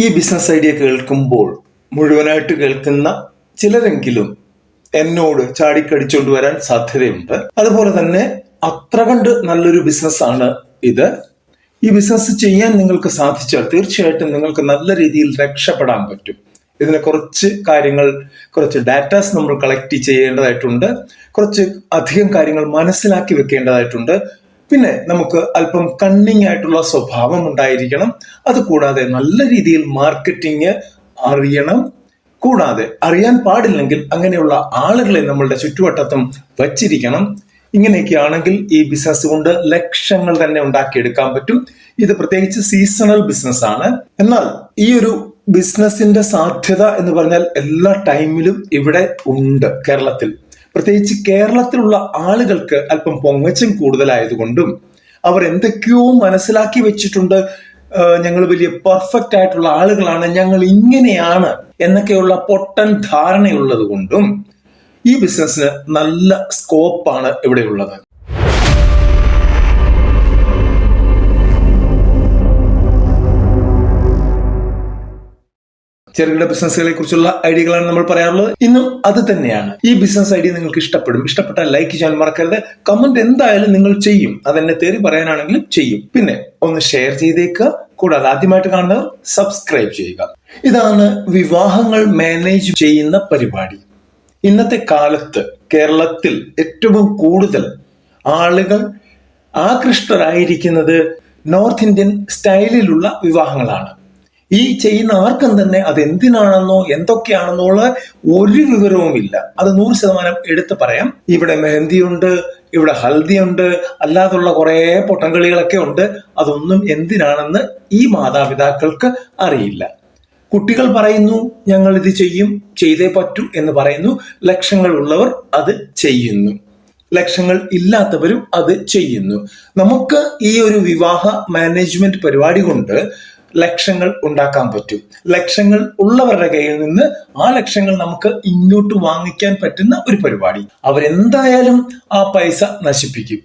ഈ business idea കേൾക്കുമ്പോൾ മുഴുവനായിട്ട് കേൾക്കുന്ന ചിലരെങ്കിലും എന്നോട് ചാടിക്കടിച്ചുകൊണ്ട് വരാൻ സാധ്യതയുണ്ട്. അതുപോലെ തന്നെ അത്ര കണ്ട് നല്ലൊരു ബിസിനസ്സാണ് ഇത്. ഈ ബിസിനസ് ചെയ്യാൻ നിങ്ങൾക്ക് സാധിച്ചാൽ തീർച്ചയായിട്ടും നിങ്ങൾക്ക് നല്ല രീതിയിൽ രക്ഷപ്പെടാൻ പറ്റും. ഇതിനെ കുറച്ച് കാര്യങ്ങൾ കുറച്ച് ഡാറ്റാസ് നമ്മൾ കളക്ട് ചെയ്യേണ്ടതായിട്ടുണ്ട്. കുറച്ച് അധികം കാര്യങ്ങൾ മനസ്സിലാക്കി വെക്കേണ്ടതായിട്ടുണ്ട്. പിന്നെ നമുക്ക് അല്പം കണ്ണിങ് ആയിട്ടുള്ള സ്വഭാവം ഉണ്ടായിരിക്കണം. അതുകൂടാതെ നല്ല രീതിയിൽ മാർക്കറ്റിംഗ് അറിയണം. കൂടാതെ അറിയാൻ പാടില്ലെങ്കിൽ അങ്ങനെയുള്ള ആളുകളെ നമ്മളുടെ ചുറ്റുവട്ടത്തും വച്ചിരിക്കണം. ഇങ്ങനെയൊക്കെ ആണെങ്കിൽ ഈ ബിസിനസ് കൊണ്ട് ലക്ഷങ്ങൾ തന്നെ ഉണ്ടാക്കിയെടുക്കാൻ പറ്റും. ഇത് പ്രത്യേകിച്ച് സീസണൽ ബിസിനസ് ആണ്. എന്നാൽ ഈ ഒരു ബിസിനസിന്റെ സാധ്യത എന്ന് പറഞ്ഞാൽ എല്ലാ ടൈമിലും ഇവിടെ ഉണ്ട് കേരളത്തിൽ. പ്രത്യേകിച്ച് കേരളത്തിലുള്ള ആളുകൾക്ക് അല്പം പൊങ്ങച്ചം കൂടുതലായതുകൊണ്ടും അവർ എന്തൊക്കെയോ മനസ്സിലാക്കി വെച്ചിട്ടുണ്ട്. ഞങ്ങൾ വലിയ പെർഫെക്റ്റ് ആയിട്ടുള്ള ആളുകളാണ് ഞങ്ങൾ ഇങ്ങനെയാണ് എന്നൊക്കെയുള്ള പൊട്ടൻ ധാരണയുള്ളത് കൊണ്ടും ഈ ബിസിനസ്സിന് നല്ല സ്കോപ്പാണ് ഇവിടെയുള്ളത്. ചെറുകിട ബിസിനസ്സുകളെ കുറിച്ചുള്ള ഐഡിയകളാണ് നമ്മൾ പറയാറുള്ളത്. ഇന്നും അത് തന്നെയാണ്. ഈ ബിസിനസ് ഐഡിയ നിങ്ങൾക്ക് ഇഷ്ടപ്പെടും. ഇഷ്ടപ്പെട്ടാൽ ലൈക്ക് ചെയ്യാൻ മറക്കരുത്. കമന്റ് എന്തായാലും നിങ്ങൾ ചെയ്യും. അതെന്നെ തേറി പറയാനാണെങ്കിലും ചെയ്യും. പിന്നെ ഒന്ന് ഷെയർ ചെയ്തേക്കുക കൂടാതെ ആദ്യമായിട്ട് കാണുന്നവർ സബ്സ്ക്രൈബ് ചെയ്യുക. ഇതാണ് വിവാഹങ്ങൾ മാനേജ് ചെയ്യുന്ന പരിപാടി. ഇന്നത്തെ കാലത്ത് കേരളത്തിൽ ഏറ്റവും കൂടുതൽ ആളുകൾ ആകൃഷ്ടരായിരിക്കുന്നത് നോർത്ത് ഇന്ത്യൻ സ്റ്റൈലിലുള്ള വിവാഹങ്ങളാണ്. ഈ ചെയ്യുന്ന ആർക്കും തന്നെ അത് എന്തിനാണെന്നോ എന്തൊക്കെയാണെന്നോ ഉള്ള ഒരു വിവരവുമില്ല. അത് നൂറ് ശതമാനം എടുത്തു പറയാം. ഇവിടെ മെഹന്തിയുണ്ട് ഇവിടെ ഹൽദിയുണ്ട് അല്ലാതുള്ള കുറേ പൊട്ടൻകളികളൊക്കെ ഉണ്ട്. അതൊന്നും എന്തിനാണെന്ന് ഈ മാതാപിതാക്കൾക്ക് അറിയില്ല. കുട്ടികൾ പറയുന്നു ഞങ്ങൾ ഇത് ചെയ്യും ചെയ്തേ പറ്റൂ എന്ന് പറയുന്നു. ലക്ഷങ്ങൾ ഉള്ളവർ അത് ചെയ്യുന്നു. ലക്ഷങ്ങൾ ഇല്ലാത്തവരും അത് ചെയ്യുന്നു. നമുക്ക് ഈ ഒരു വിവാഹ മാനേജ്മെന്റ് പരിപാടി കൊണ്ട് ലക്ഷങ്ങൾ ഉണ്ടാക്കാൻ പറ്റും. ലക്ഷ്യങ്ങൾ ഉള്ളവരുടെ കയ്യിൽ നിന്ന് ആ ലക്ഷ്യങ്ങൾ നമുക്ക് ഇങ്ങോട്ട് വാങ്ങിക്കാൻ പറ്റുന്ന ഒരു പരിപാടി. അവരെന്തായാലും ആ പൈസ നശിപ്പിക്കും.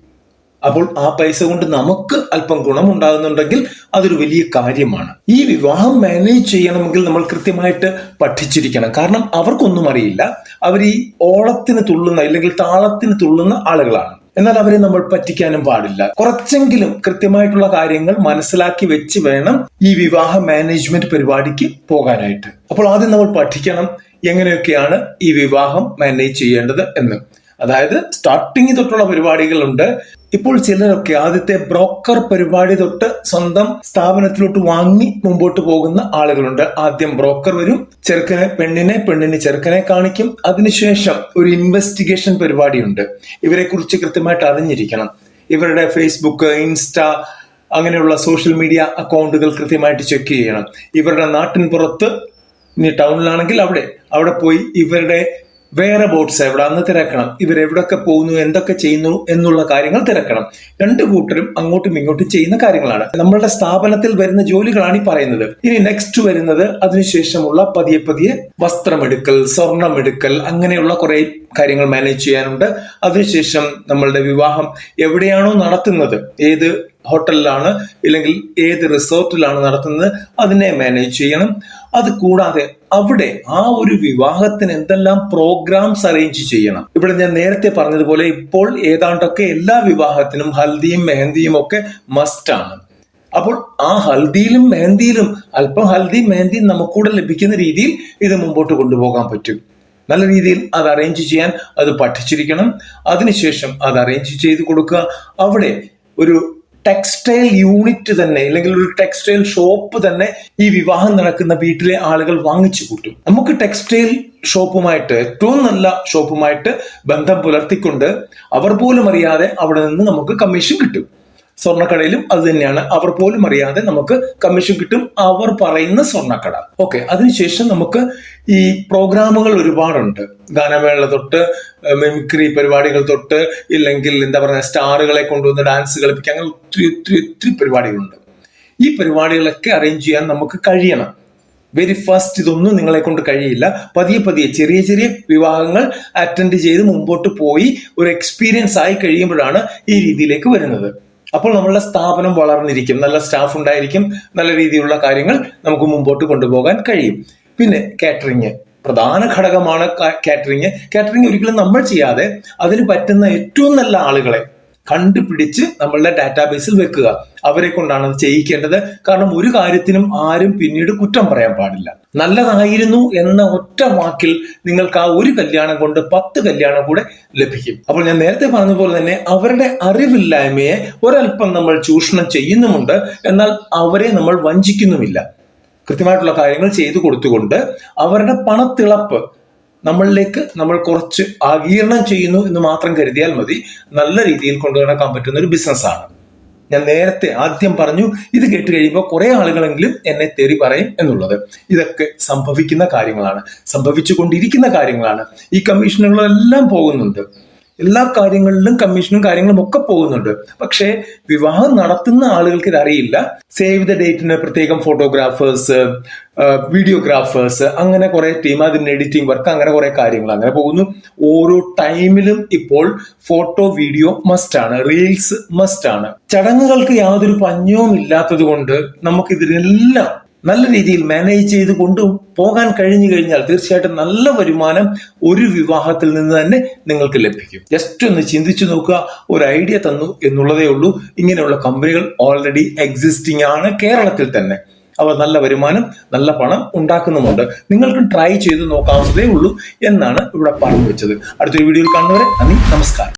അപ്പോൾ ആ പൈസ കൊണ്ട് നമുക്ക് അല്പം ഗുണമുണ്ടാകുന്നുണ്ടെങ്കിൽ അതൊരു വലിയ കാര്യമാണ്. ഈ വിവാഹം മാനേജ് ചെയ്യണമെങ്കിൽ നമ്മൾ കൃത്യമായിട്ട് പഠിച്ചിരിക്കണം. കാരണം അവർക്കൊന്നും അറിയില്ല. അവർ ഈ ഓളത്തിന് തുള്ളുന്ന അല്ലെങ്കിൽ താളത്തിന് തുള്ളുന്ന ആളുകളാണ്. എന്നാൽ അവരെ നമ്മൾ പറ്റിക്കാനും പാടില്ല. കുറച്ചെങ്കിലും കൃത്യമായിട്ടുള്ള കാര്യങ്ങൾ മനസ്സിലാക്കി വെച്ച് വേണം ഈ വിവാഹ മാനേജ്മെന്റ് പരിപാടിക്ക് പോകാനായിട്ട്. അപ്പോൾ ആദ്യം നമ്മൾ പഠിക്കണം എങ്ങനെയൊക്കെയാണ് ഈ വിവാഹം മാനേജ് ചെയ്യേണ്ടത് എന്ന്. അതായത് സ്റ്റാർട്ടിങ് തൊട്ടുള്ള പരിപാടികളുണ്ട്. ഇപ്പോൾ ചിലരൊക്കെ ആദ്യത്തെ ബ്രോക്കർ പരിപാടി തൊട്ട് സ്വന്തം സ്ഥാപനത്തിലോട്ട് വാങ്ങി മുമ്പോട്ട് പോകുന്ന ആളുകളുണ്ട്. ആദ്യം ബ്രോക്കർ വരും ചെറുക്കനെ പെണ്ണിനെ പെണ്ണിനെ ചെറുക്കനെ കാണിക്കും. അതിനുശേഷം ഒരു ഇൻവെസ്റ്റിഗേഷൻ പരിപാടിയുണ്ട്. ഇവരെ കുറിച്ച് കൃത്യമായിട്ട് അറിഞ്ഞിരിക്കണം. ഇവരുടെ ഫേസ്ബുക്ക് ഇൻസ്റ്റ അങ്ങനെയുള്ള സോഷ്യൽ മീഡിയ അക്കൗണ്ടുകൾ കൃത്യമായിട്ട് ചെക്ക് ചെയ്യണം. ഇവരുടെ നാട്ടിൻ പുറത്ത് ഇനി ടൗണിലാണെങ്കിൽ അവിടെ അവിടെ പോയി ഇവരുടെ വേറെ ബോട്ട്സ് എവിടാന്ന് തിരക്കണം. ഇവർ എവിടൊക്കെ പോകുന്നു? എന്തൊക്കെ ചെയ്യുന്നു? എന്നുള്ള കാര്യങ്ങൾ തിരക്കണം. രണ്ട് കൂട്ടരും അങ്ങോട്ടും ഇങ്ങോട്ടും ചെയ്യുന്ന കാര്യങ്ങളാണ്. നമ്മളുടെ സ്ഥാപനത്തിൽ വരുന്ന ജോലികളാണ് ഈ പറയുന്നത്. ഇനി നെക്സ്റ്റ് വരുന്നത് അതിനുശേഷമുള്ള പതിയെ പതിയെ വസ്ത്രമെടുക്കൽ സ്വർണമെടുക്കൽ അങ്ങനെയുള്ള കുറെ കാര്യങ്ങൾ മാനേജ് ചെയ്യാനുണ്ട്. അതിനുശേഷം നമ്മളുടെ വിവാഹം എവിടെയാണോ നടത്തുന്നത്. ഏത് ഹോട്ടലിലാണ് ഇല്ലെങ്കിൽ ഏത് റിസോർട്ടിലാണ് നടത്തുന്നത് അതിനെ മാനേജ് ചെയ്യണം. അത് കൂടാതെ അവിടെ ആ ഒരു വിവാഹത്തിന് എന്തെല്ലാം പ്രോഗ്രാംസ് അറേഞ്ച് ചെയ്യണം. ഇവിടെ ഞാൻ നേരത്തെ പറഞ്ഞതുപോലെ ഇപ്പോൾ ഏതാണ്ടൊക്കെ എല്ലാ വിവാഹത്തിനും ഹൽദിയും മെഹന്തിയും ഒക്കെ മസ്റ്റ് ആണ്. അപ്പോൾ ആ ഹൽദിയിലും മെഹന്തിയിലും അല്പം ഹൽദി മെഹന്തിയും നമുക്കൂടെ ലഭിക്കുന്ന രീതിയിൽ ഇത് മുമ്പോട്ട് കൊണ്ടുപോകാൻ പറ്റും. നല്ല രീതിയിൽ അത് അറേഞ്ച് ചെയ്യാൻ അത് പഠിച്ചിരിക്കണം. അതിനുശേഷം അത് അറേഞ്ച് ചെയ്ത് കൊടുക്കുക. അവിടെ ഒരു ടെക്സ്റ്റൈൽ യൂണിറ്റ് തന്നെ അല്ലെങ്കിൽ ഒരു ടെക്സ്റ്റൈൽ ഷോപ്പ് തന്നെ ഈ വിവാഹം നടക്കുന്ന വീട്ടിലെ ആളുകൾ വാങ്ങിച്ചു കൂട്ടും. നമുക്ക് ടെക്സ്റ്റൈൽ ഷോപ്പുമായിട്ട് ഏറ്റവും നല്ല ഷോപ്പുമായിട്ട് ബന്ധം പുലർത്തിക്കൊണ്ട് അവർ പോലും അറിയാതെ അവിടെ നിന്ന് നമുക്ക് കമ്മീഷൻ കിട്ടും. സ്വർണക്കടയിലും അത് തന്നെയാണ്. അവർ പോലും അറിയാതെ നമുക്ക് കമ്മീഷൻ കിട്ടും. അവർ പറയുന്ന സ്വർണക്കട. ഓക്കെ അതിനുശേഷം നമുക്ക് ഈ പ്രോഗ്രാമുകൾ ഒരുപാടുണ്ട്. ഗാനമേള തൊട്ട് മിമിക്രി പരിപാടികൾ തൊട്ട് ഇല്ലെങ്കിൽ എന്താ പറയുക സ്റ്റാറുകളെ കൊണ്ടുവന്ന് ഡാൻസ് കളിപ്പിക്കുക അങ്ങനെ ഒത്തിരി ഒത്തിരി ഒത്തിരി പരിപാടികളുണ്ട്. ഈ പരിപാടികളൊക്കെ അറേഞ്ച് ചെയ്യാൻ നമുക്ക് കഴിയണം. വെരി ഫസ്റ്റ് ഇതൊന്നും നിങ്ങളെ കൊണ്ട് കഴിയില്ല. പതിയെ പതിയെ ചെറിയ ചെറിയ വിവാഹങ്ങൾ അറ്റൻഡ് ചെയ്ത് മുമ്പോട്ട് പോയി ഒരു എക്സ്പീരിയൻസ് ആയി കഴിയുമ്പോഴാണ് ഈ രീതിയിലേക്ക് വരുന്നത്. അപ്പോൾ നമ്മളുടെ സ്ഥാപനം വളർന്നിരിക്കും നല്ല സ്റ്റാഫ് ഉണ്ടായിരിക്കും നല്ല രീതിയിലുള്ള കാര്യങ്ങൾ നമുക്ക് മുമ്പോട്ട് കൊണ്ടുപോകാൻ കഴിയും. പിന്നെ കാറ്ററിങ് പ്രധാന ഘടകമാണ് കാറ്ററിങ് കാറ്ററിങ് ഒരിക്കലും നമ്മൾ ചെയ്യാതെ അതിന് പറ്റുന്ന ഏറ്റവും നല്ല ആളുകളെ കണ്ടുപിടിച്ച് നമ്മളുടെ ഡാറ്റാബേസിൽ വെക്കുക. അവരെ കൊണ്ടാണ് അത് ചെയ്യിക്കേണ്ടത്. കാരണം ഒരു കാര്യത്തിനും ആരും പിന്നീട് കുറ്റം പറയാൻ പാടില്ല. നല്ലതായിരുന്നു എന്ന ഒറ്റ വാക്കിൽ നിങ്ങൾക്ക് ആ ഒരു കല്യാണം കൊണ്ട് പത്ത് കല്യാണം കൂടെ ലഭിക്കും. അപ്പോൾ ഞാൻ നേരത്തെ പറഞ്ഞ പോലെ തന്നെ അവരുടെ അറിവില്ലായ്മയെ ഒരല്പം നമ്മൾ ചൂഷണം ചെയ്യുന്നുമുണ്ട്. എന്നാൽ അവരെ നമ്മൾ വഞ്ചിക്കുന്നുമില്ല. കൃത്യമായിട്ടുള്ള കാര്യങ്ങൾ ചെയ്തു കൊടുത്തുകൊണ്ട് അവരുടെ പണത്തിളപ്പ് നമ്മളിലേക്ക് നമ്മൾ കുറച്ച് ആകീർണം ചെയ്യുന്നു എന്ന് മാത്രം കരുതിയാൽ മതി. നല്ല രീതിയിൽ കൊണ്ടുനടക്കാൻ പറ്റുന്ന ഒരു ബിസിനസ്സാണ്. ഞാൻ നേരത്തെ ആദ്യം പറഞ്ഞു ഇത് കേട്ട് കഴിയുമ്പോൾ കുറെ ആളുകളെങ്കിലും എന്നെ തെറി പറയും എന്നുള്ളത്. ഇതൊക്കെ സംഭവിക്കുന്ന കാര്യങ്ങളാണ്. സംഭവിച്ചു കൊണ്ടിരിക്കുന്ന കാര്യങ്ങളാണ്. ഈ കമ്മീഷനുകളെല്ലാം പോകുന്നുണ്ട്. എല്ലാ കാര്യങ്ങളിലും കമ്മീഷനും കാര്യങ്ങളും ഒക്കെ പോകുന്നുണ്ട്. പക്ഷേ വിവാഹം നടത്തുന്ന ആളുകൾക്ക് ഇത് അറിയില്ല സേവ് ദ ഡേറ്റിന് പ്രത്യേകം ഫോട്ടോഗ്രാഫേഴ്സ് വീഡിയോഗ്രാഫേഴ്സ് അങ്ങനെ കുറെ ടീം അതിന് എഡിറ്റിംഗ് വർക്ക് അങ്ങനെ കുറെ കാര്യങ്ങൾ അങ്ങനെ പോകുന്നു. ഓരോ ടൈമിലും ഇപ്പോൾ ഫോട്ടോ വീഡിയോ മസ്റ്റ് ആണ്. റീൽസ് മസ്റ്റ് ആണ്. ചടങ്ങുകൾക്ക് യാതൊരു പഞ്ഞവും ഇല്ലാത്തത് കൊണ്ട് നമുക്ക് ഇതിനെല്ലാം നല്ല രീതിയിൽ മാനേജ് ചെയ്ത് കൊണ്ടു പോകാൻ കഴിഞ്ഞു കഴിഞ്ഞാൽ തീർച്ചയായിട്ടും നല്ല വരുമാനം ഒരു വിവാഹത്തിൽ നിന്ന് തന്നെ നിങ്ങൾക്ക് ലഭിക്കും. ജസ്റ്റ് ഒന്ന് ചിന്തിച്ചു നോക്കുക ഒരു ഐഡിയ തന്നു എന്നുള്ളതേ ഉള്ളൂ. ഇങ്ങനെയുള്ള കമ്പനികൾ ഓൾറെഡി എക്സിസ്റ്റിംഗ് ആണ് കേരളത്തിൽ തന്നെ. അവർ നല്ല വരുമാനം നല്ല പണം ഉണ്ടാക്കുന്നുമുണ്ട്. നിങ്ങൾക്കും ട്രൈ ചെയ്ത് നോക്കാവുന്നതേ ഉള്ളൂ എന്നാണ് ഇവിടെ പറഞ്ഞു വെച്ചത് അടുത്തൊരു വീഡിയോയിൽ കാണുന്നവരെ നന്ദി നമസ്കാരം.